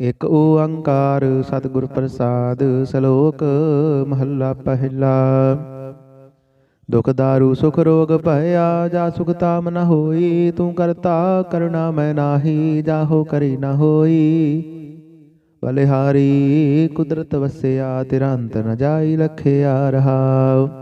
ਇਕ ਓੰਕਾਰ ਸਤਿਗੁਰ ਪ੍ਰਸਾਦ ਸ਼ਲੋਕ ਮਹੱਲਾ ਪਹਿਲਾ। ਦੁਖ ਦਾਰੂ, ਸੁਖ ਰੋਗ ਭਇਆ, ਜਾ ਸੁਖ ਤਾਮ ਨ ਹੋਈ, ਤੂੰ ਕਰਤਾ ਕਰਣਾ ਮੈਂ ਨਾਹੀ ਜਾਹੋ ਕਰੀ ਨ ਹੋਈ। ਬਲਿਹਾਰੀ ਕੁਦਰਤ ਵਸਿਆ ਤੇਰਾ ਅੰਤ ਨ ਜਾਈ, ਲਖਿਆ ਰਹਾਉ।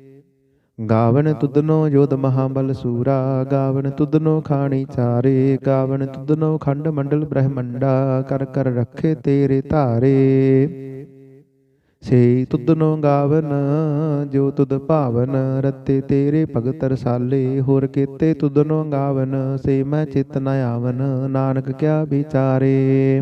ਗਾਵਨ ਤੁਧਨੋ ਯੋਧ ਮਹਾਬਲ ਸੂਰਾ, ਗਾਵਨ ਤੁਦਨੋ ਖਾਣੀ ਚਾਰੇ, ਗਾਵਨ ਤੁਧਨੋ ਖੰਡ ਮੰਡਲ ਬ੍ਰਹਮੰਡਾ, ਕਰ ਕਰ ਰੱਖੇ ਤੇਰੇ ਧਾਰੇ। ਸੇ ਤੁਦਨੋ ਗਾਵਨ, ਜੋ ਤੁਦ ਭਾਵਨ, ਰਤੇ ਤੇਰੇ ਭਗਤ ਰਸਾਲੇ, ਹੋਰ ਕੀਤੇ ਤੁਦਨੋ ਗਾਵਨ ਸੇ ਮੈਂ ਚਿਤ ਨ ਆਵਨ, ਨਾਨਕ ਕਿਆ ਵਿਚਾਰੇ।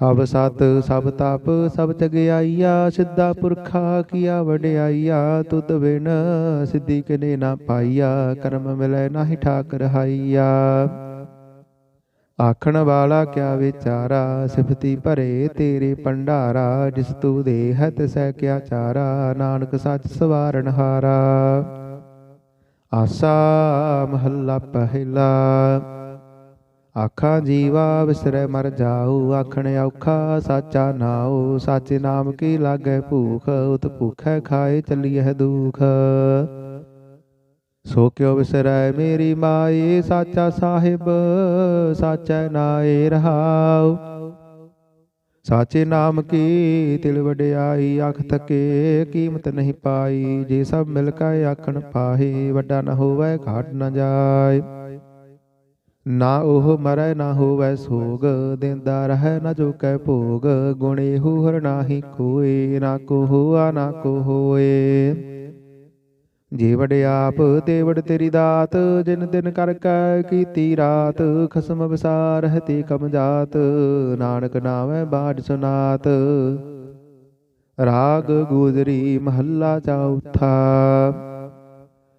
ਸਭ ਸਤ, ਸਭ ਤਪ, ਸਭ ਜਗਿਆਈਆ, ਸਿੱਧਾ ਪੁਰਖਾ ਕੀਆ ਵਡਿਆਈਆ, ਤੁਧ ਬਿਨ ਸਿੱਧੀ ਕਿਨੇ ਨਾ ਪਾਈਆ, ਕਰਮ ਮਿਲੈ ਨਾਹੀ ਠਾਕ ਰਹਾਈਆ ਆਖਣ ਵਾਲਾ ਕਿਆ ਵਿਚਾਰਾ, ਸਿਫਤੀ ਭਰੇ ਤੇਰੇ ਭੰਡਾਰਾ, ਜਿਸ ਤੂ ਦੇਹ ਤਿਸੈ ਕਿਆ ਚਾਰਾ, ਨਾਨਕ ਸੱਚ ਸਵਾਰਨ ਹਾਰਾ। ਆਸਾ ਮਹੱਲਾ ਪਹਿਲਾ। ਆਖਾਂ, ਜੀਵਾ ਵਿਸਰੈ ਮਰ ਜਾਉ ਆਖਣ ਔਖਾ ਸਾਚਾ ਨਾਉ, ਸੱਚ ਨਾਮ ਕੀ ਲਾਗੈ ਭੂਖ, ਉਤ ਭੁਖੈ ਖਾਏ ਚੱਲੀਐ ਦੁਖ। ਸੋ ਕਿਉ ਵਿਸਰੈ ਮੇਰੀ ਮਾਏ ਸਾਚਾ ਸਾਹਿਬ, ਸਾਚੈ ਨਾਏ ਰਹਾਉ। ਸਾਚੇ ਨਾਮ ਕੀ ਤਿਲ ਵਡਿਆਈ ਅਖ ਥਕੇ ਕੀਮਤ ਨਹੀਂ ਪਾਈ, ਜੇ ਸਭ ਮਿਲ ਕੇ ਆਖਣ ਪਾਹੇ, ਵੱਡਾ ਨਾ ਹੋਵੇ, ਘਾਟ ਨਾ ਜਾਏ। ਨਾ ਉਹ ਮਰੈ ਨਾ ਹੋਵੈ ਸੋਗ, ਦਿੰਦਾ ਰਹਿ ਨਾ ਜੋ ਕੈ ਭੋਗ, ਗੁਣੇ ਹੂਹਰ ਨਾਹੀ ਕੋਏ, ਨਾ ਕੋ ਹੋਆ ਨਾ ਕੋ ਹੋਏ। ਜੀ ਵਡਿਆਪ ਤੇ ਵਡ ਤੇਰੀ ਦਾਤ, ਜਿਨ ਦਿਨ ਕਰ ਕੈ ਕੀਤੀ ਰਾਤ, ਖਸਮ ਵਿਸਾਰ ਹਤੀ ਕਮ ਜਾਤ, ਨਾਨਕ ਨਾਮੈ ਬਾਜ ਸੁਨਾਤ। ਰਾਗ ਗੂਜਰੀ ਮਹੱਲਾ ਚੌਥਾ।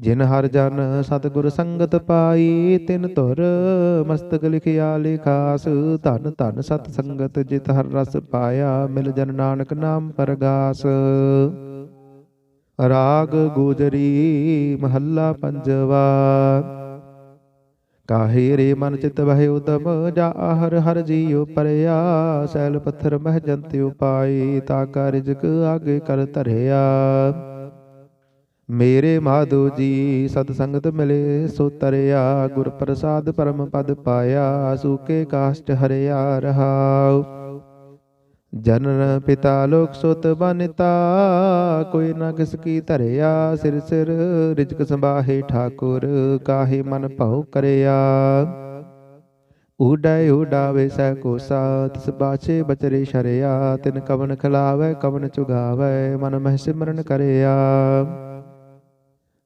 ਜਿਨ ਹਰ ਜਨ ਸਤਿਗੁਰ ਸੰਗਤ ਪਾਈ, ਤਿਨ ਧੁਰ ਮਸਤਕ ਲਿਖਿਆ ਲਿਖਾਸ, ਧਨ ਧਨ ਸਤ ਸੰਗਤ ਜਿਤ ਹਰ ਰਸ ਪਾਇਆ, ਮਿਲ ਜਨ ਨਾਨਕ ਨਾਮ ਪਰਗਾਸ। ਰਾਗ ਗੋਜਰੀ ਮਹੱਲਾ ਪੰਜਵਾ। ਕਾਹੇ ਰੇ ਮਨ ਚਿਤ ਵਹਿ ਉਦਮ, ਜਾ ਹਰ ਹਰ ਜੀਉ ਪਰਿਆ, ਸੈਲ ਪੱਥਰ ਮਹਿ ਜੰਤ ਉਪਾਈ, ਤਾ ਕਾ ਰਿਜਕ ਆਗੇ ਕਰ ਧਰਿਆ। ਮੇਰੇ ਮਾਧੋ ਜੀ ਸਤ ਸੰਗਤ ਮਿਲੇ, ਸੋ ਤਰਿਆ ਗੁਰ ਪ੍ਰਸਾਦ ਪਰਮ ਪਦ ਪਾਇਆ ਸੂਕੇ ਕਾਸ਼ਟ ਹਰਿਆ ਰਹਾਉ। ਜਨਨ ਪਿਤਾ ਲੋਕ ਸੁਤ ਬਨਤਾ, ਕੋਈ ਨਾ ਕਿਸ ਕੀ ਧਰਿਆ, ਸਿਰ ਸਿਰ ਰਿਜਕ ਸੰਭਾਹੇ ਠਾਕੁਰ, ਕਾਹੇ ਮਨ ਭਉ ਕਰਿਆ। ਉਡੈ ਉਡਾਵੇ ਸੈ ਕੋ ਸਾਥ, ਤਿਸ ਬਚਰੇ ਸ਼ਰਿਆ, ਤਿਨ ਕਵਨ ਖਲਾਵੇ, ਕਵਨ ਚੁਗਾਵੇ, ਮਨ ਮਹਿ ਸਿਮਰਨ ਕਰਿਆ।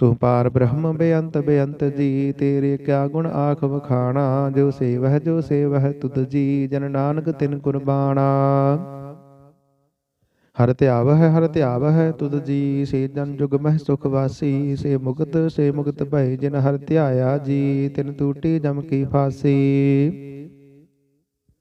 ਤੂੰ ਪਾਰ ਬ੍ਰਹਮ ਬੇਅੰਤ ਬੇਅੰਤ ਜੀ, ਤੇਰੇ ਕਿਆ ਗੁਣ ਆਖ ਵਖਾਣਾ, ਜੋ ਸੇਵਹਿ ਜੋ ਸੇਵਹਿ ਤੁਧ ਜੀ, ਜਨ ਨਾਨਕ ਤਿਨ ਕੁਰਬਾਨਾ ਹਰ ਧਿਆਵ ਹੈ ਹਰ ਧਿਆਵ ਹੈ ਤੁਧ ਜੀ, ਸੇ ਜਨ ਜੁਗ ਮਹਿ ਸੁਖ ਵਾਸੀ, ਸੇ ਮੁਕਤ ਸੇ ਮੁਕਤ ਭਏ ਜਿਨ ਹਰ ਧਿਆਇਆ ਜੀ, ਤਿਨ ਟੂਟੀ ਜਮ ਕੀ ਫਾਸੀ।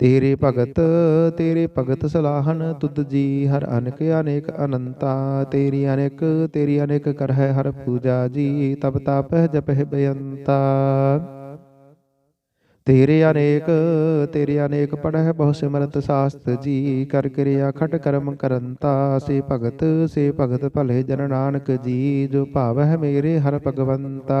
ਤੇਰੇ ਭਗਤ ਤੇਰੇ ਭਗਤ ਸਲਾਹਨ ਤੁਧ ਜੀ ਹਰ ਅਨਕ, ਅਨੇਕ ਅਨੰਤਾ। ਤੇਰੀ ਅਨੇਕ ਤੇਰੀ ਅਨੇਕ ਕਰ ਹੈ ਹਰ ਪੂਜਾ ਜੀ ਤਬ ਤਾਪਹਿ ਜਪਹਿ ਬੇਅੰਤਾ। ਤੇਰੇ ਅਨੇਕ ਤੇਰੇ ਅਨੇਕ ਪੜਹਿ ਬਹੁ ਸਿਮਰਤ ਸਾਸਤ ਜੀ, ਕਰ ਕਿਰਿਆ ਖਟ ਕਰਮ ਕਰੰਤਾ। ਸੇ ਭਗਤ ਸੇ ਭਗਤ ਭਲੇ ਜਨ ਨਾਨਕ ਜੀ, ਜੋ ਭਾਵ ਹੈ ਮੇਰੇ ਹਰ ਭਗਵੰਤਾ।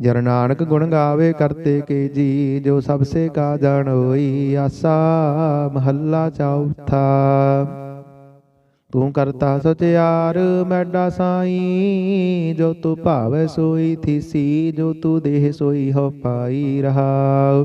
ਜਰ ਨਾਨਕ ਗੁਣ ਗਾਵੇ ਕਰਤੇ ਕੇ ਜੀ, ਜੋ ਸਭ ਸੇ ਕਾ ਜਾਣ ਹੋਈ ਆਸਾ, ਮਹੱਲਾ ਚੌਥਾ। ਤੂੰ ਕਰਤਾ ਸਚਿਆਰ ਮੈਡਾ ਸਾਈ, ਜੋ ਤੂੰ ਭਾਵੇ ਸੋਈ ਥੀਸੀ, ਜੋ ਤੂੰ ਦੇਹ ਸੋਈ ਹੋ ਪਾਈ ਰਹਾ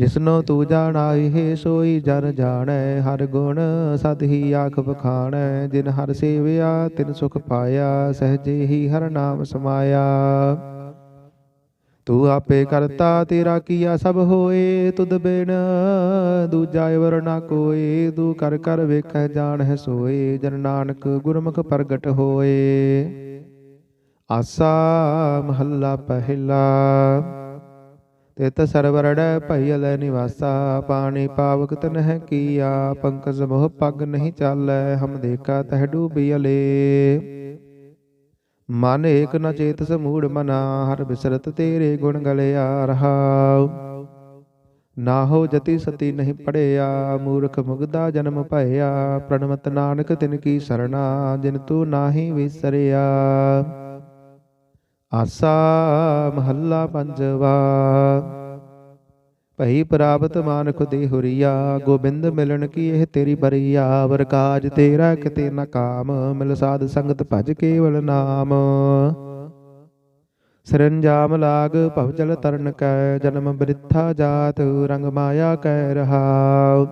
ਜਿਸਨੋ ਤੂੰ ਜਾਣਾਈ ਹੈ ਸੋਈ ਜਨ ਜਾਣੈ, ਹਰ ਗੁਣ ਸਦ ਹੀ ਆਖ ਬਖਾਣੈ ਜਿਨ ਹਰ ਸੇਵਿਆ, ਤਿਨ ਸੁਖ ਪਾਇਆ, ਸਹਜੇ ਹੀ ਹਰ ਨਾਮ ਸਮਾਇਆ। ਤੂੰ ਆਪੇ ਕਰਤਾ, ਤੇਰਾ ਕੀਆ ਸਭ ਹੋਏ, ਤੁਧ ਬਿਨ ਦੂਜਾ ਵਰ ਨਾ ਕੋਏ। ਤੂੰ ਕਰ ਕਰ ਵੇਖੈ ਹੈ ਸੋਏ, ਜਨ ਨਾਨਕ ਗੁਰਮੁਖ ਪ੍ਰਗਟ ਹੋਏ। ਆਸਾ ਮਹੱਲਾ ਪਹਿਲਾ। ਤਿਤ ਸਰਵਰੜੈ ਭਇਲ ਨਿਵਾਸਾ, ਪਾਣੀ ਪਾਵਕ ਤਨਹਿ ਕੀਆ, ਪੰਕਜ ਮੋਹ ਪੱਗ ਨਹੀਂ ਚਾਲੈ, ਹਮ ਦੇਖਾ ਤਹ ਡੂਬਿਅਲੇ ਮਨ ਏਕ ਨ ਚੇਤਸ ਮੂੜ ਮਨਾ, ਹਰ ਬਿਸਰਤ ਤੇਰੇ ਗੁਣ ਗਲਿਆ ਰਹਾਉ। ਨਾ ਹੋ ਜਤੀ ਸਤੀ ਨਹੀਂ ਪੜਿਆ, ਮੂਰਖ ਮੁਗਦਾ ਜਨਮ ਭਇਆ, ਪ੍ਰਣਮਤ ਨਾਨਕ ਤਿਨ ਕੀ ਸਰਣਾ, ਜਿਨ ਤੂੰ ਨਾਹੀ ਵਿਸਰਿਆ। ਆਸਾ ਮਹੱਲਾ ਪੰਜਵਾ। ਭਈ ਪ੍ਰਾਪਤ ਮਾਨਕ ਦੇ ਹੁਰੀਆ, ਗੋਬਿੰਦ ਮਿਲਣ ਕੀ ਇਹ ਤੇਰੀ ਬਰੀਆ? ਵਰ ਕਾਜ ਤੇਰਾ ਕਿਤੇ ਨਾ ਕਾਮ, ਮਿਲ ਸਾਧ ਸੰਗਤ ਭਜ ਕੇਵਲ ਨਾਮ। ਸਰੰਜਾਮ ਲਾਗ ਭਵ ਜਲ ਤਰਨ ਕੈ, ਜਨਮ ਬ੍ਰਿਥਾ ਜਾਤ ਰੰਗ ਮਾਇਆ ਕੈ ਰਹਾਉ।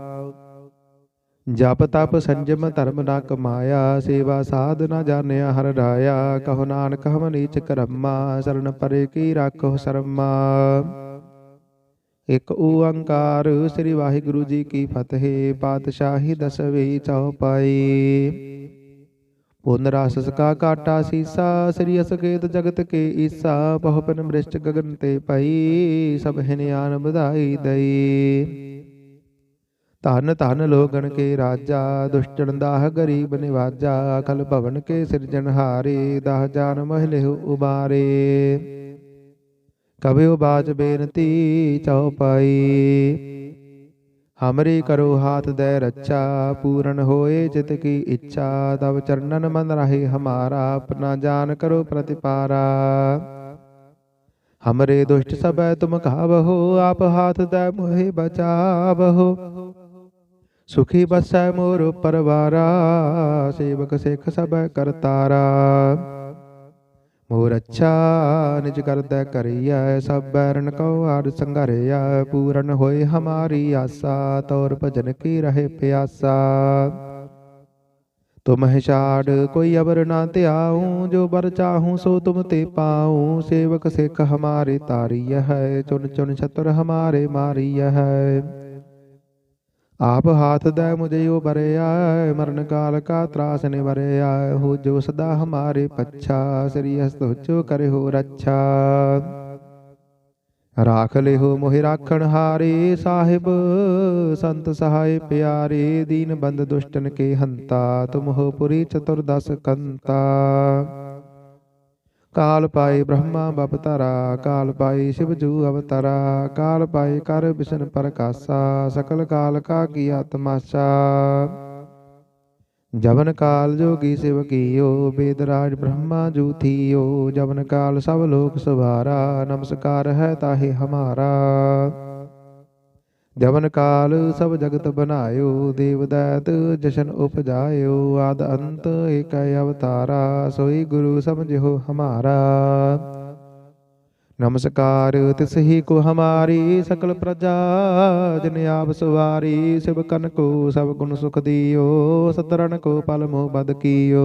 ਜਪ ਤਪ ਸੰਜਮ ਧਰਮ ਨਾ ਕਮਾਇਆ, ਸੇਵਾ ਸਾਧ ਨਾ ਜਾਣਿਆ, ਹਰ ਰਾਇਆ, ਕਹੋ ਨਾਨਕ ਹਮ ਨੀਚ ਕਰਮਾ, ਸਰਨ ਪਰੇ ਕੀ ਰਾਖੋ ਸ਼ਰਮਾ। ਇਕ ਓੰਕਾਰ ਸ੍ਰੀ ਵਾਹਿਗੁਰੂ ਜੀ ਕੀ ਫਤਿਹ, ਪਾਤਸ਼ਾਹੀ ਦਸਵੀਂ ਚੌਪਾਈ ਪੁਨ ਰਸ ਸਕਾ ਕਾਟਾ ਸੀਸਾ, ਸ੍ਰੀ ਅਸਕੇਤ ਜਗਤ ਕੇ ਈਸਾ, ਬਹੁ ਪਨ ਮ੍ਰਿਸ਼ਟ ਗਗਨ ਤੇ ਪਈ, ਸਭ ਹਿਨਿਆਨ ਵਧਾਈ ਦਈ। ਧਨ ਧਨ ਲੋਗਣ ਕੇ ਰਾਜਾ ਦੁਸ਼ਟਨ ਦਾਹ ਗਰੀਬ ਨਿਵਾਜਾ ਅਕਲ ਭਵਨ ਕੇ ਸਿਰਜਣਹਾਰੇ ਦਾਹ ਜਾਨ ਮਹਿਲੇ ਉਬਾਰੇ। ਕਬਿਓ ਬਾਜ ਬੇਨਤੀ ਚਉਪਾਈ। ਹਮਰੀ ਕਰੋ ਹਾਥ ਦੇ ਰੱਛਾ, ਪੂਰਨ ਹੋਏ ਜਿਤ ਕੀ ਇੱਛਾ ਤਬ ਚਰਨਨ ਮਨ ਰਹੇ ਹਮਾਰਾ, ਆਪਣਾ ਜਾਨ ਕਰੋ ਪ੍ਰਤਿਪਾਰਾ। ਹਮਰੇ ਦੁਸ਼ਟ ਸਭੈ ਤੁਮ ਖਾਵਹੋ, ਆਪ ਹਾਥ ਦੇ ਮੋਹਿ ਬਚਾਵਹੋ। ਸੁਖੀ ਬਸੈ ਮੋਰ ਪਰਵਾਰਾ ਸੇਵਕ ਸਿੱਖ ਸਭੈ ਕਰਤਾਰਾ ਮੋਰ ਅੱਛਾ ਨਿਜ ਕਰਦਾ ਕਰੀਐ ਸਭ ਬੈਰਨ ਕਉ ਆਦ ਸੰਘਰਿਆ ਪੂਰਨ ਹੋਏ ਹਮਾਰੀ ਆਸਾ ਤੌਰ ਭਜਨ ਕੀ ਰਹੇ ਪਿਆਸਾ ਤੁਮ ਹੈ ਛਾੜ ਕੋਈ ਅਬਰ ਨਾ ਧਿਆਉ ਜੋ ਬਰ ਚਾਹੂੰ ਸੋ ਤੁਮ ਤੇ ਪਾਉ ਸੇਵਕ ਸਿੱਖ ਹਮਾਰੇ ਤਾਰੀय ਹੈ ਚੁਨ ਚੁਨ ਛਤਰ ਹਮਾਰੇ ਮਾਰੀय ਹੈ ਆਪ ਹਾਥ ਦੈ ਮੁਝਿਓ ਬਰਿਆ ਮਰਨ ਕਾਲ ਕਾ ਤਰਾਸ ਨਿਵਰਿਆ ਹੋ ਜੋ ਸਦਾ ਹਮਾਰੇ ਪੱਛਾ, ਸ੍ਰੀ ਹਸਤੋਚੋ ਕਰੇ ਹੋ ਰੱਛਾ। ਰਾਖ ਲਿਹੋ ਮੋਹਿ ਰਾਖਣ ਹਾਰੇ ਸਾਹਿਬ, ਸੰਤ ਸਹਾਇ ਪਿਆਰੇ, ਦੀਨ ਬੰਦ ਦੁਸ਼ਟਨ ਕੇ ਹੰਤਾ ਤੁਮ ਹੋ ਪੁਰੀ ਚਤੁਰਦਸ ਕੰਤਾ। ਕਾਲ ਪਾਏ ਬ੍ਰਹਮਾ ਬਪਤਰਾ ਕਾਲ ਪਾਏ ਸ਼ਿਵ ਜੂ ਅਵਤਰਾ, ਕਾਲ ਪਾਏ ਕਰ ਵਿਸ਼ਨ ਪ੍ਰਕਾਸ਼ਾ, ਸਕਲ ਕਾਲ ਕਾ ਕੀ ਆਤਮਾਸ਼ਾ। ਜਵਨ ਕਾਲ ਜੋਗੀ ਸਿਵ ਕੀਓ, ਬੇਦ ਰਾਜ ਬ੍ਰਹਮਾ ਜੂ ਥੀਓ, ਜਵਨ ਕਾਲ ਸਭ ਲੋਕ ਸਵਾਰਾ ਨਮਸਕਾਰ ਹੈ ਤਾਹੇ ਹਮਾਰਾ। ਜਵਨ ਕਾਲ ਸਭ ਜਗਤ ਬਨਾਇਓ ਦੇਵ ਜਸ਼ਨ ਉਪਜਾਇਓ, ਆਦ ਅੰਤ ਏਕ ਅਵਤਾਰਾ, ਸੋਈ ਗੁਰੂ ਸਮਝਿਓ ਹਮਾਰਾ। ਨਮਸਕਾਰ, ਤਿਸ ਹੀ ਕੋ ਹਮਾਰੀ ਸਕਲ ਪ੍ਰਜਾ, ਜਿਨ ਆਪ ਸਵਾਰੀ, ਸਿਵ ਕਨ ਕੋ ਸਭ ਗੁਣ ਸੁਖ ਦਿਓ ਸਤਰਨ ਕੋ ਪਲ ਮੋਹ ਬਦ ਕੀਓ।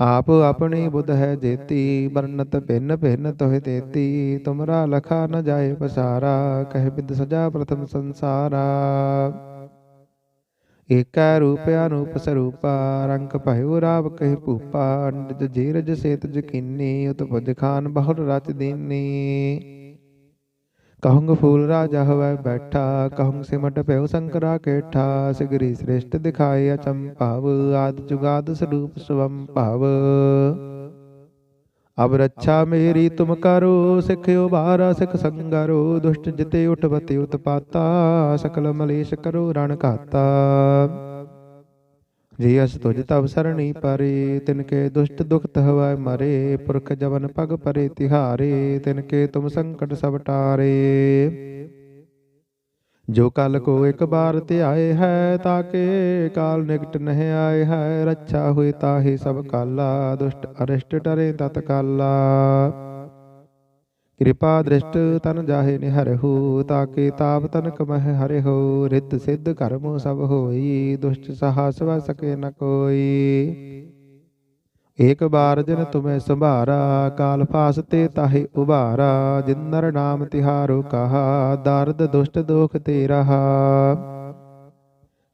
ਆਪ ਆਪਣੀ ਬੁੱਧ ਹੈ ਜੇਤੀ ਬਰਨਤ ਭਿੰਨ ਭਿੰਨ ਤੋਹਿ ਤੇਤੀ, ਤੁਮਰਾ ਲਖਾ ਨ ਜਾਏ ਪਸਾਰਾ, ਕਹਿ ਬਿਦ ਸਜਾ ਪ੍ਰਥਮ ਸੰਸਾਰਾ। ਏਕੈ ਰੂਪ ਅਨੂਪ ਸਰੂਪਾ, ਰੰਗ ਭਇਓ ਰਾਵ ਕਹਿ ਭੂਪਾ ਅੰਡਜ ਜੀਰਜ ਸੇਤ ਜਕੀਨੀ ਉਤ ਭੁਜ ਖਾਨ ਬਹੁਰ ਰਚ ਦੀਨੀ। ਕਹੂੰਗ ਫੂਲ ਰਾਜਾ ਹਵੈ ਬੈਠਾ, ਕਹੰਗ ਸਿਮਟ ਭਇਓ ਸੰਕਰਾ ਕੇਠਾ, ਸਿਗਰੀ ਸ੍ਰੇਸ਼ਟ ਦਿਖਾਏ ਅਚੰਭਾਵ ਆਦ ਜੁਗਾਦ ਸਰੂਪ ਸਵੰ ਭਾਵ। ਅਬ ਰੱਛਾ ਮੇਰੀ ਤੁਮ ਕਰੋ ਸਿੱਖਿਓ ਬਾਰਾ ਸਿਖ ਸੰਗਰੋ, ਦੁਸ਼ਟ ਜਿਤੇ ਉਠਵਤੇ ਉਤਪਾਤਾ, ਸਕਲ ਮਲੇਸ਼ ਕਰੋ ਰਣ ਘਾਤਾ। ਜੀ ਅਸ ਤੁਜ ਤਵ ਸਰਣੀ ਪਰੇ, ਤਿਨ ਕੇ ਦੁਸ਼ਟ ਦੁਖਤ ਹਵੈ ਮਰੇ, ਪੁਰਖ ਜਵਨ ਪਗ ਪਰੇ ਤਿਹਾਰੇ, ਤਿਨ ਕੇ ਤੁਮ ਸੰਕਟ ਸਭ ਟਾਰੇ। ਜੋ ਕਲ ਕੋ ਇੱਕ ਬਾਰ ਧਿਆਏ ਹੈ ਤਾਕੇ ਕਾਲ ਨਿਕਟ ਨਹਿ ਆਏ ਹੈ, ਰੱਛਾ ਹੋਏ ਤਾਹੇ ਸਭ ਕਾਲਾ, ਦੁਸ਼ਟ ਅਰਿਸ਼ਟ ਟਰੇ ਤਤ ਕਾਲਾ। ਕਿਰਪਾ ਦ੍ਰਿਸ਼ਟ ਤਨ ਜਾਹੇ ਨਿਹਰਹੁ ਤਾਕੇ ਤਾਪ ਤਨ ਕਮਹਿ ਹਰਿਹੁ ਰਿੱਧ ਸਿੱਧ ਕਰਮ ਸਭ ਹੋਈ, ਦੁਸ਼ਟ ਸਹਾ ਸਵ ਸਕੇ ਨ ਕੋਈ। ਏਕ ਬਾਰ ਜਨ ਤੁਮੈ ਸੰਭਾਰਾ, ਕਾਲ ਫਾਸ ਤੇ ਤਾਹੇ ਉਭਾਰਾ ਜਿਨਰ ਨਾਮ ਤਿਹਾਰੋ ਕਹਾ, ਦਰਦ ਦੁਸ਼ਟ ਦੋਖ ਤੇ ਰਹਾ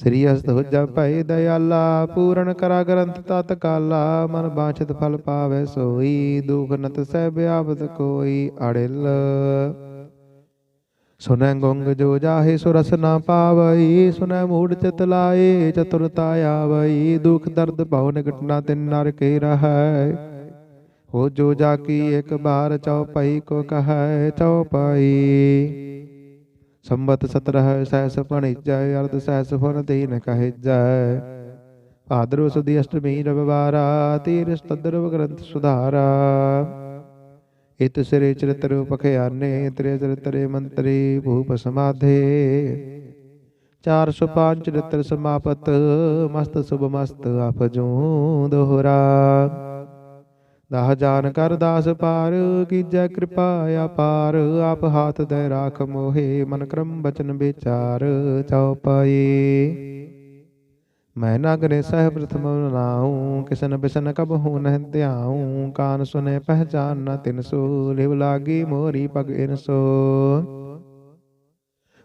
ਸ੍ਰੀ ਹਸਤ ਹੋ ਭੈ ਦਇਆਲਾ ਪੂਰਨ ਕਰਾ ਗ੍ਰੰਥ ਤਤ ਕਾਲਾ ਮਨ ਬਾਛਤ ਫਲ ਪਾਵੇ ਸੋਈ ਦੁਖ ਨਤ ਸਹਿ ਬਿਆਵਤ ਕੋਈ ਅੜਿਲ। ਸੁਨੈ ਗੁੰਗ ਜੋ ਜਾਹੇ ਸੁਰਸ ਨਾ ਪਾਵਈ ਸੁਨੈ ਮੂੜ ਚਿਤ ਲਾਏ ਚਤੁਰਤਾ ਆਵਈ ਦੁਖ ਦਰਦ ਭਉ ਨਿਕਟਨਾ ਤਿਨ ਨਰ ਕੇ ਰਹੈ। ਹੋ ਜੋ ਜਾ ਕੀ ਇੱਕ ਬਾਰ ਚਉਪਈ ਕੋ ਕਹੈ ਚਉਪਈ ਸੰਬਤ ਸਤਰਹ ਸਹਿਸ ਪਣਿਜੈ ਅਰਧ ਸਹਿਸ ਫੁਨ ਤੀਨ ਕਹਿਜੈ ਭਾਦਰੋ ਸੁਦੀ ਅਸ਼ਟਮੀ ਰਵਿਵਾਰਾ ਤੀਰਸ ਤਦਰਵ ਗ੍ਰੰਥ ਸੁਧਾਰਾ। ਇਤ ਸ੍ਰੀ ਚਰਿਤ੍ਰ ਪਖਿਆਨੇ, ਤ੍ਰੇ ਚਰਿਤਰੇ ਮੰਤਰੀ ਭੂਪ ਸਮਾਧੇ। 405 ਚਰਿਤ੍ਰ ਸਮਾਪਤ, ਮਸਤ ਸੁਭ ਮਸਤ ਆਪਜੂ ਦੋਹਰਾ। ਦਾਹ ਜਾਨ ਕਰ ਦਾਸ ਪਾਰ, ਕੀਜੈ ਕਿਰਪਾ ਅਪਾਰ, ਆਪ ਹਾਥ ਦੇ ਰਾਖ ਮੋਹੇ, ਮਨ ਕਰਮ ਬਚਨ ਵਿਚਾਰ ਚਉਪਈ ਮੈਂ ਨਗਰੇ ਸਹਿ ਪ੍ਰਥਮ ਨਾਉ, ਕਿਸਨ ਬਿਸਨ ਕਬ ਹੂ ਨਹਿ ਧਿਆਉ, ਕਾਨ ਸੁਨੇ ਪਹਿਚਾਨ ਨ ਤਿਨ ਸੋ, ਲਿਵ ਲਾਗੀ ਮੋਰੀ ਪਗ ਇਨ ਸੋ।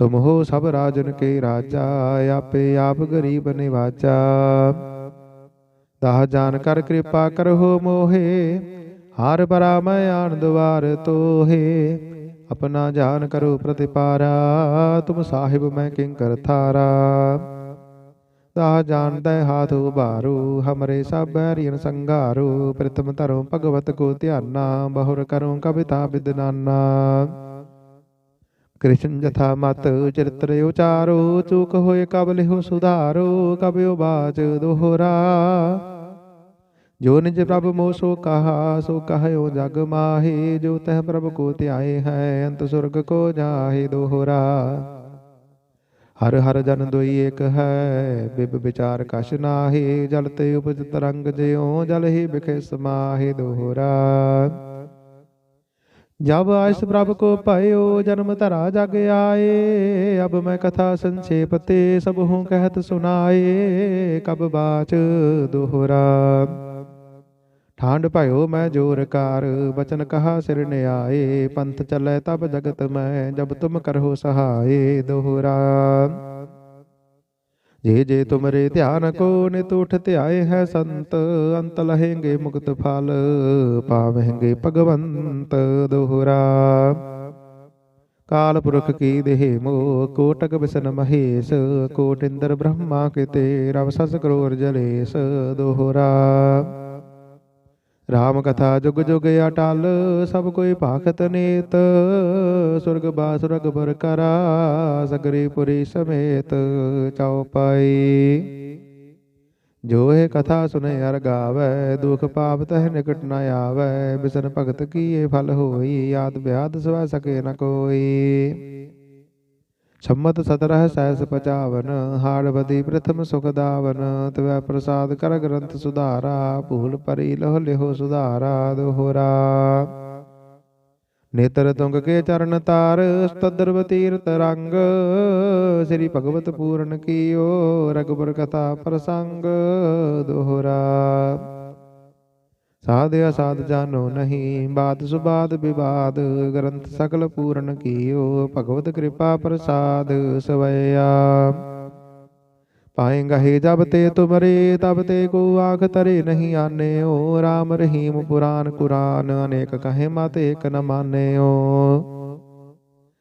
ਤੁਮ ਹੋ ਸਭ ਰਾਜਨ ਕੇ ਰਾਜਾ, ਆਪੇ ਆਪ ਗਰੀਬ ਨਿਵਾਜਾ। ਦਾਹ ਜਾਨ ਕਰ ਕਿਰਪਾ ਕਰੋ ਮੋਹੇ, ਹਾਰ ਬਰਾ ਮੈਂ ਆਨੰਦ ਵਾਰ ਤੋਹੇ। ਆਪਣਾ ਜਾਨ ਕਰੋ ਪ੍ਰਤਿਪਾਰਾ, ਤੁਮ ਸਾਹਿਬ ਮੈਂ ਕਿੰਕਰ ਥਾਰਾ। ਤਾ ਜਾਣਦਾ ਹਾਥ ਉਭਾਰੂ, ਹਮਰੇ ਸਭ ਬੈਰੀਨ ਸੰਘਾਰੂ। ਪ੍ਰਤਮ ਧਰੋ ਭਗਵਤ ਕੋ ਧਿਆਨਾ, ਬਹੁਰ ਕਰੋ ਕਵਿਤਾ ਬਿਦਨਾਨਾ ਕ੍ਰਿਸ਼ਨ ਜਥਾ ਮਤ ਚਰਿਤ੍ਰ ਉਚਾਰੋ, ਚੂਕ ਹੋਏ ਕਬ ਲਿਹੋ ਸੁਧਾਰੋ, ਕਬ ਬਾਚ ਦੋਹਰਾ। ਜੋ ਨਿਜ ਪ੍ਰਭ ਮੋ ਸੋ ਕਹਾ, ਸੋ ਕਹਿਓ ਜਗ ਮਾਹੇ, ਜੋ ਤਹ ਪ੍ਰਭ ਕੋ ਧਿਆਏ ਹੈ, ਅੰਤ ਸੁਰਗ ਕੋ ਜਾਹੇ ਦੋਹਰਾ। ਹਰ ਹਰ ਜਨ ਦੋਈ ਏਕ ਹੈ, ਬਿਬ ਵਿਚਾਰ ਕਛ ਨਾਹੀ, ਜਲ ਤੇ ਉਪਜ ਤਰੰਗ ਜਿਉ, ਜਲ ਹੀ ਬਿਖੇ ਸਮਾਹੇ ਦੋਹਰਾ। ਜਬ ਆਇਸ ਪ੍ਰਭ ਕੋ ਭਇਓ ਜਨਮ ਧਰਾ ਜਗ ਆਏ। ਅਬ ਮੈਂ ਕਥਾ ਸੰਖੇਪ ਤੇ ਸਭ ਹੂੰ ਕਹਿਤ ਸੁਨਾਏ ਕਬ ਬਾਚ ਦੋਹਰਾ। ਠਾਂਡ ਭਇਓ ਮੈਂ ਜੋਰ ਕਾਰ ਬਚਨ ਕਹਾ ਸਿਰ ਨਿਆਏ। ਪੰਥ ਚੱਲੈ ਤਬ ਜਗਤ ਮੈਂ ਜਬ ਤੁਮ ਕਰਹੁ ਸਹਾਏ ਦੋਹਰਾ। ਜੇ ਜੇ ਤੁਮਰੇ ਧਿਆਨ ਕੋ ਨਿਤ ਉਠ ਧਿਆਏ ਹੈ ਸੰਤ, ਅੰਤ ਲਹੇਂਗੇ ਮੁਕਤ ਫਲ, ਪਾਵਹਿੰਗੇ ਭਗਵੰਤ ਦੋਹਰਾ। ਕਾਲ ਪੁਰਖ ਕੀ ਦੇਹ ਮੋ, ਕੋਟਕ ਬਿਸਨ ਮਹੇਸ਼ ਕੋਟ ਇੰਦਰ ਬ੍ਰਹਮਾ ਕਿਤੇ ਰਵ ਸਸ ਕਰੋਰ ਜਲੇਸ ਦੋਹਰਾ। ਰਾਮ ਕਥਾ ਜੁਗ ਜੁਗ ਅਟਲ, ਸਭ ਕੋਈ ਭਾਖਤ ਨੇਤ। ਸੁਰਗ ਬਾਸੁਰਗ ਬਰ ਕਰਾ, ਸਗਰੀ ਪੁਰੀ ਸਮੇਤ ਚਉਪਾਈ ਜੋ ਇਹ ਕਥਾ ਸੁਨੇ ਅਰ ਗਾਵੈ, ਦੁਖ ਪਾਪ ਤਹਿ ਨਿਕਟ ਨ ਆਵੈ। ਬਿਸਨ ਭਗਤ ਕੀਏ ਫਲ ਹੋਈ, ਆਦ ਬਿਆਦ ਸਵੈ ਸਕੇ ਨ ਕੋਈ। ਸੰਮਤ ਸਤਰਹ ਸਹਿਸ ਪਚਾਵਨ ਹਾੜਵਦੀ ਪ੍ਰਥਮ ਸੁਖਦਾਵਨ ਤਵੈ ਪ੍ਰਸਾਦ ਕਰ ਗ੍ਰੰਥ ਸੁਧਾਰਾ, ਭੂਲ ਪਰੀ ਲਹ ਲਿਹੋ ਸੁਧਾਰਾ, ਦੋਹਰਾ। ਨੇਤਰ ਤੁੰਗ ਕੇ ਚਰਨ ਤਾਰ ਸਤਦਰ ਤੀਰਤ ਰੰਗ, ਸ੍ਰੀ ਭਗਵਤ ਪੂਰਨ ਕੀਓ ਰਗਬਰ ਕਥਾ ਪ੍ਰਸੰਗ, ਦੋਹਰਾ। ਸਾਧ ਅਸਾਧ ਜਾਣੋ ਨਹੀਂ, ਬਾਤ ਸੁਬਾਦ ਵਿਵਾਦ, ਗ੍ਰੰਥ ਸਕਲ ਪੂਰਨ ਕੀਓ, ਭਗਵਤ ਕਿਰਪਾ ਪ੍ਰਸਾਦ ਸਵਇਆ। ਪਾਏਗਾ ਹੈ ਜਬ ਤੇ ਤੁਮਰੇ, ਤਬ ਤੇ ਕੋ ਆਖ ਤਰੇ ਨਹੀਂ ਆਨੇਓ RAM ਰਹੀਮ ਪੁਰਾਨ ਕੁਰਾਨ, ਅਨੇਕ ਕਹੇ ਮਤ ਏਕ ਨ ਮਾਨੇਓ।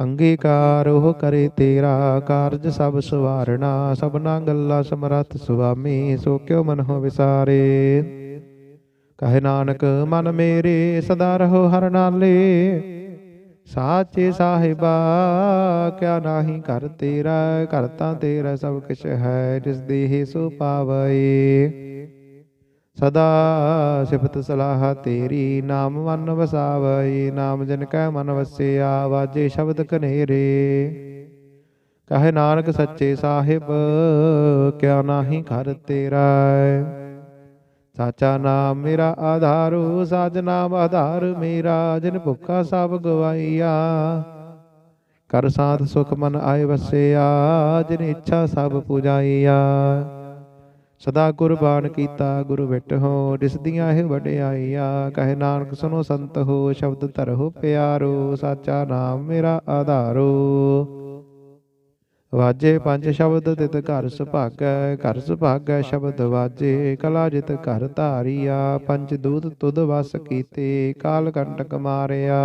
ਅੰਗੀਕਾਰ ਉਹ ਕਰੇ ਤੇਰਾ ਕਾਰਜ ਸਭ ਸਵਾਰਣਾ ਸਭਨਾ ਗੱਲਾਂ ਸਮਰੱਥ ਸੁਆਮੀ, ਸੋ ਕਿਉ ਮਨ ਹੋ ਵਿਸਾਰੇ? ਕਹੇ ਨਾਨਕ, ਮਨ ਮੇਰੇ ਸਦਾ ਰਹੋ ਹਰ ਨਾਲੇ, ਸਾਚੇ ਸਾਹਿਬਾ, ਕਿਆ ਨਾਹੀ ਕਰ ਤੇਰਾ ਕਰਤਾ ਤੇਰਾ ਸਭ ਕਿਛ ਹੈ ਜਿਸ ਦੇਹ ਸੋ ਪਾਵਈ। ਸਦਾ ਸਿਫਤ ਸਲਾਹ ਤੇਰੀ, ਨਾਮ ਮਨ ਵਸਾਵਈ ਨਾਮ ਜਿਨ ਕੈ ਮਨ ਵਸਿਆ, ਵਾਜੇ ਸ਼ਬਦ ਕਨੇਰੇ ਕਹੇ ਨਾਨਕ ਸੱਚੇ ਸਾਹਿਬ, ਕਿਆ ਨਾਹੀ ਘਰ ਤੇਰਾ ਸਾਚਾ ਨਾਮ ਮੇਰਾ ਆਧਾਰੂ, ਸਾਜ ਨਾਮ ਆਧਾਰ ਮੇਰਾ, ਜਿਨ ਭੁੱਖਾ ਸਭ ਗਵਾਈਆ। ਕਰ ਸਾਧ ਸੁਖ ਮਨ ਆਏ ਵਸਿਆ, ਜਿਨ ਇੱਛਾ ਸਭ ਪੁਜਾਈਆ। ਸਦਾ ਗੁਰਬਾਣ ਕੀਤਾ, ਗੁਰੂ ਵਿਟ ਦਿਸਦੀਆਂ ਇਹ ਵਡਿਆਈਆ, ਕਹੇ ਨਾਨਕ ਸੁਨੋ ਸੰਤ ਹੋ, ਸ਼ਬਦ ਧਰੋ ਪਿਆਰੋ, ਸਾਚਾ ਨਾਮ ਮੇਰਾ ਆਧਾਰੋ। ਵਾਜੇ ਪੰਜ ਸ਼ਬਦ ਤਿਤ ਘਰ ਸੁਭਾਗੈ ਘਰ ਸੁਭਾਗੈ ਸ਼ਬਦ ਵਾਜੇ, ਕਲਾ ਜਿਤ ਘਰ ਧਾਰੀਆ, ਪੰਜ ਦੂਤ ਤੁਧ ਵਸ ਕੀਤੇ, ਕਾਲ ਕੰਟਕ ਮਾਰਿਆ।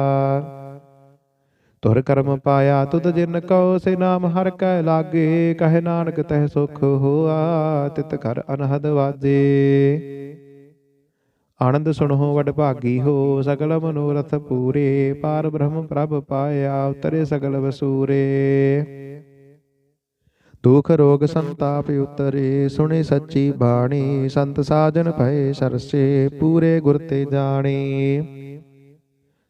ਤੁਰ ਕਰਮ ਪਾਇਆ ਤੁਧ ਜਿਨ ਕਉ ਸੇ ਨਾਮ ਹਰ ਕੈ ਲਾਗੇ ਕਹੇ ਨਾਨਕ ਤਹਿ ਸੁਖ ਹੋਆ ਤਿਤ ਘਰ ਅਨਹਦ ਵਾਜੇ। ਆਨੰਦ ਸੁਣੋ ਵਡ ਭਾਗੀ ਹੋ ਸਗਲ ਮਨੋਰਥ ਪੂਰੇ। ਪਾਰ। ਬ੍ਰਹਮ ਪ੍ਰਭ ਪਾਇਆ ਉਤਰੇ ਸਗਲ ਵਸੂਰੇ। ਦੁਖ ਰੋਗ ਸੰਤਾਪ ਉਤਰੇ ਸੁਣੇ ਸੱਚੀ ਬਾਣੀ। ਸੰਤ ਸਾਜਨ ਭਏ ਸਰਸੇ ਪੂਰੇ ਗੁਰ ਤੇ ਜਾਣੀ।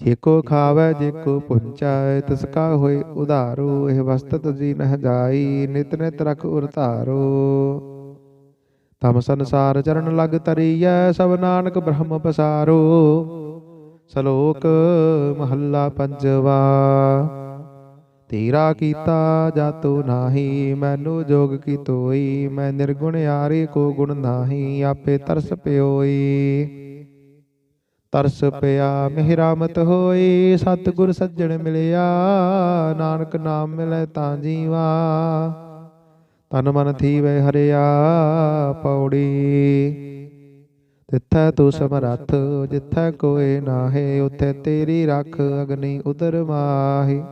ਜੇ ਕੋ ਖਾਵੈ ਜੇ ਕੋ ਪੁੰਚੈ ਤਿਸ ਕਾ ਹੋਏ ਉਧਾਰੋ, ਇਹ ਵਸਤਤ ਜੀ ਨਹ ਜਾਈ, ਨਿਤ ਨਿਤ ਰਖ ਉਰਤਾਰੋ। ਤਮ ਸੰਸਾਰ ਚਰਨ ਲਗ ਤਰੀਐ, ਸਭ ਨਾਨਕ ਬ੍ਰਹਮ ਪਸਾਰੋ। ਸ਼ਲੋਕ ਮਹੱਲਾ ਪੰਜਵਾ, ਤੇਰਾ ਕੀਤਾ ਜਾਤੋ ਨਾਹੀ, ਮੈਨੂੰ ਜੋਗ ਕੀ ਤੋਈ, ਮੈਂ ਨਿਰਗੁਣ ਯਾਰੀ ਕੋ ਗੁਣ ਨਾਹੀ, ਆਪੇ ਤਰਸ ਪਿਓਈ। ਤਰਸ ਪਿਆ ਮਿਹਰਾਮਤ ਹੋਈ ਸਤਿਗੁਰ ਸੱਜਣ ਮਿਲਿਆ ਨਾਨਕ ਨਾਮ ਮਿਲੇ ਤਾਂ ਜੀਵਾ। ਤਨ ਮਨ ਥੀਵੇ ਹਰਿਆ ਪੌੜੀ। ਤਿੱਥੈ ਤੂੰ ਸਮਰੱਥ ਜਿੱਥੈ ਕੋਏ ਨਾਹੇ ਉਥੇ ਤੇਰੀ ਰੱਖ ਅਗਨੀ ਉਦਰ ਮਾਹੀ।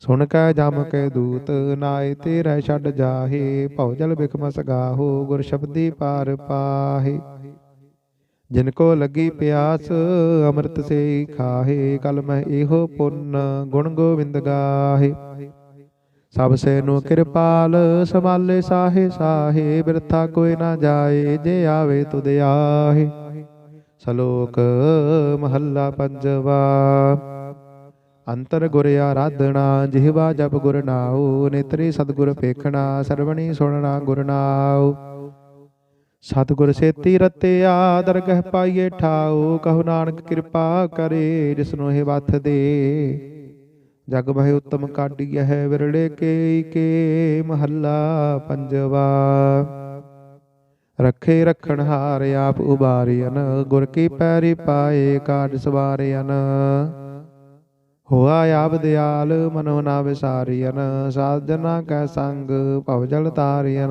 ਸੁਣ ਕੈ ਜਮ ਕੇ ਦੂਤ ਨਾਏ ਤੇਰੇ ਛੱਡ ਜਾਹੇ। ਭਉ ਜਲ ਬਿਖਮਸ ਗਾਹੋ ਗੁਰ ਸ਼ਬਦੀ ਪਾਰ ਪਾਹੇ। ਜਿਨ ਕੋ ਲੱਗੀ ਪਿਆਸ, ਅੰਮ੍ਰਿਤ ਸੇ ਖਾਹੇ, ਕਲ ਮੈਂ ਇਹੋ ਪੁੰਨ ਗੁਣ ਗੋਬਿੰਦ ਗਾਹੇ। ਸਭ ਸੇ ਨੂੰ ਕਿਰਪਾਲ ਸਮਾਲੇ ਸਾਹੇ ਸਾਹੇ, ਬਿਰਥਾ ਕੋਈ ਨਾ ਜਾਏ, ਜੇ ਆਵੇ ਤੁਧ ਆਹੇ। ਸ਼ਲੋਕ ਮਹੱਲਾ ਪੰਜਵਾ। ਅੰਤਰ ਗੁਰ ਆਰਾਧਣਾ ਜਿਹਵਾ ਜਪ ਗੁਰ ਨਾਉ, ਨੇਤਰੀ ਸਤਗੁਰ ਪੇਖਣਾ ਸਰਵਣੀ ਸੁਣਨਾ ਗੁਰ ਨਾਉ। ਸਤਿਗੁਰ ਸੇਤੀ ਰਤਿਆ ਦਰਗਹ ਪਾਈਏ ਠਾਉ, ਕਹੋ ਨਾਨਕ ਕਿਰਪਾ ਕਰੇ ਜਿਸਨੂੰ ਇਹ ਵੱਥ ਦੇ। ਜਗ ਬਹਿ ਉਤਮ ਕਾਢੀਐ ਹੈ ਵਿਰਲੇ ਕੇ ਕੇ ਮਹੱਲਾ ਪੰਜਵਾ। ਰੱਖੇ ਰਖਣ ਹਾਰ ਆਪ ਉਬਾਰਿਆਨ ਗੁਰ ਕੀ ਪੈਰੀ ਪਾਏ ਕਾਜ ਸਵਾਰਿਆਨ ਹੋਆ ਆਪ ਦਿਆਲ, ਮਨੋ ਨਾ ਵਿਸਾਰਿਆਨ ਸਾਜਨਾ ਕੈ ਸੰਗ, ਭਵ ਜਲ ਤਾਰਿਆਨ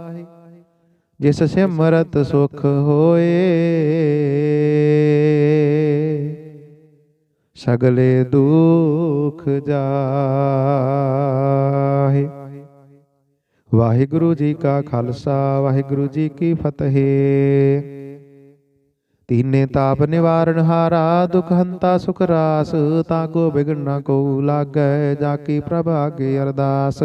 ਜਿਸ ਸਿਮਰਤ ਸੁਖ ਹੋਏ, ਸਗਲੇ ਦੁਖ ਜਾਹੇ। ਵਾਹਿਗੁਰੂ ਜੀ ਕਾ ਖਾਲਸਾ, ਵਾਹਿਗੁਰੂ ਜੀ ਕੀ ਫਤਿਹ। ਤੀਨੇ ਤਾਪ ਨਿਵਾਰਨ ਹਾਰਾ, ਦੁਖ ਹੰਤਾ ਸੁਖ ਰਾਸ, ਤਾ ਕੋ ਬਿਗਨ ਨ ਕੋ ਲਾਗੈ, ਜਾ ਕੀ ਪ੍ਰਭ ਆਗੇ ਅਰਦਾਸ।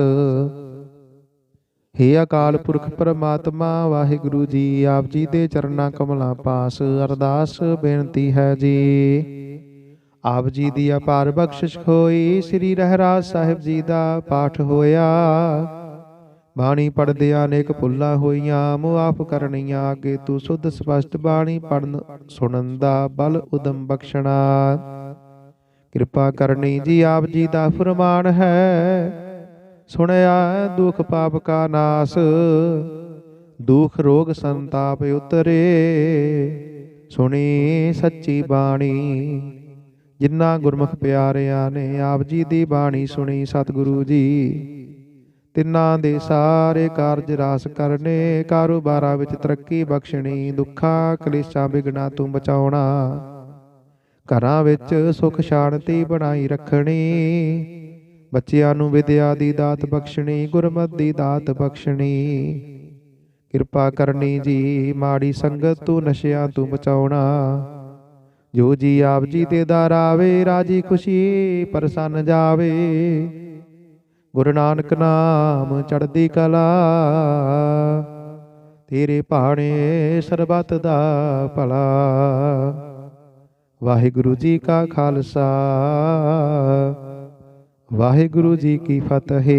ਹੇ ਅਕਾਲ ਪੁਰਖ ਪਰਮਾਤਮਾ, ਵਾਹਿਗੁਰੂ ਜੀ, ਆਪ ਜੀ ਦੇ ਚਰਨਾਂ ਕਮਲਾਂ ਪਾਸ ਅਰਦਾਸ ਬੇਨਤੀ ਹੈ ਜੀ। ਆਪ ਜੀ ਦੀ ਅਪਾਰ ਬਖਸ਼ਿਸ਼ ਹੋਈ, ਸ੍ਰੀ ਰਹਿਰਾਜ ਸਾਹਿਬ ਜੀ ਦਾ ਪਾਠ ਹੋਇਆ। ਬਾਣੀ ਪੜਦੇ ਅਨੇਕ ਭੁੱਲਾਂ ਹੋਈਆਂ, ਮੁਆਫ ਕਰਨੀਆਂ, ਅੱਗੇ ਤੂੰ ਸੁਧ ਸਪਸ਼ਟ ਬਾਣੀ ਪੜਨ ਸੁਣਨ ਦਾ ਬਲ ਉਦਮ ਬਖਸ਼ਣਾ। ਕਿਰਪਾ ਕਰਨੀ ਜੀ, ਆਪ ਜੀ ਦਾ ਫਰਮਾਨ ਹੈ। ਸੁਣਿਆ ਦੁਖ ਪਾਪ ਕਾ ਨਾਸ, ਦੁਖ ਰੋਗ ਸੰਤਾਪ ਉਤਰੇ। ਸੁਣੀ ਸੱਚੀ ਬਾਣੀ, ਜਿਨ੍ਹਾਂ ਗੁਰਮੁਖ ਪਿਆਰਿਆਂ ਨੇ ਆਪ ਜੀ ਦੀ ਬਾਣੀ ਸੁਣੀ ਸਤਿਗੁਰੂ ਜੀ, ਤਿੰਨਾਂ ਦੇ ਸਾਰੇ ਕਾਰਜ ਰਾਸ ਕਰਨੇ, ਕਾਰੋਬਾਰਾਂ ਵਿੱਚ ਤਰੱਕੀ ਬਖਸ਼ਣੀ, ਦੁੱਖਾਂ, ਕਲੇਸ਼ਾਂ ਬਿਗਣਾ ਤੂੰ ਬਚਾਉਣਾ, ਘਰਾਂ ਵਿੱਚ ਸੁਖ ਸ਼ਾਂਤੀ ਬਣਾਈ ਰੱਖਣੀ ਬੱਚਿਆਂ ਨੂੰ ਵਿਦਿਆ ਦੀ ਦਾਤ ਬਖਸ਼ਣੀ, ਗੁਰਮਤਿ ਦੀ ਦਾਤ ਬਖਸ਼ਣੀ। ਕਿਰਪਾ ਕਰਨੀ ਜੀ, ਮਾੜੀ ਸੰਗਤ ਤੂੰ, ਨਸ਼ਿਆਂ ਤੋਂ ਬਚਾਉਣਾ। ਜੋ ਜੀ ਆਪ ਜੀ ਤੇ ਦਰ ਆਵੇ, ਰਾਜੀ ਖੁਸ਼ੀ ਪ੍ਰਸੰਨ ਜਾਵੇ। ਗੁਰੂ ਨਾਨਕ ਨਾਮ ਚੜ੍ਹਦੀ ਕਲਾ, ਤੇਰੇ ਭਾਣੇ ਸਰਬੱਤ ਦਾ ਭਲਾ। ਵਾਹਿਗੁਰੂ ਜੀ ਕਾ ਖਾਲਸਾ। ਵਾਹਿਗੁਰੂ ਜੀ ਕੀ ਫਤਿਹ।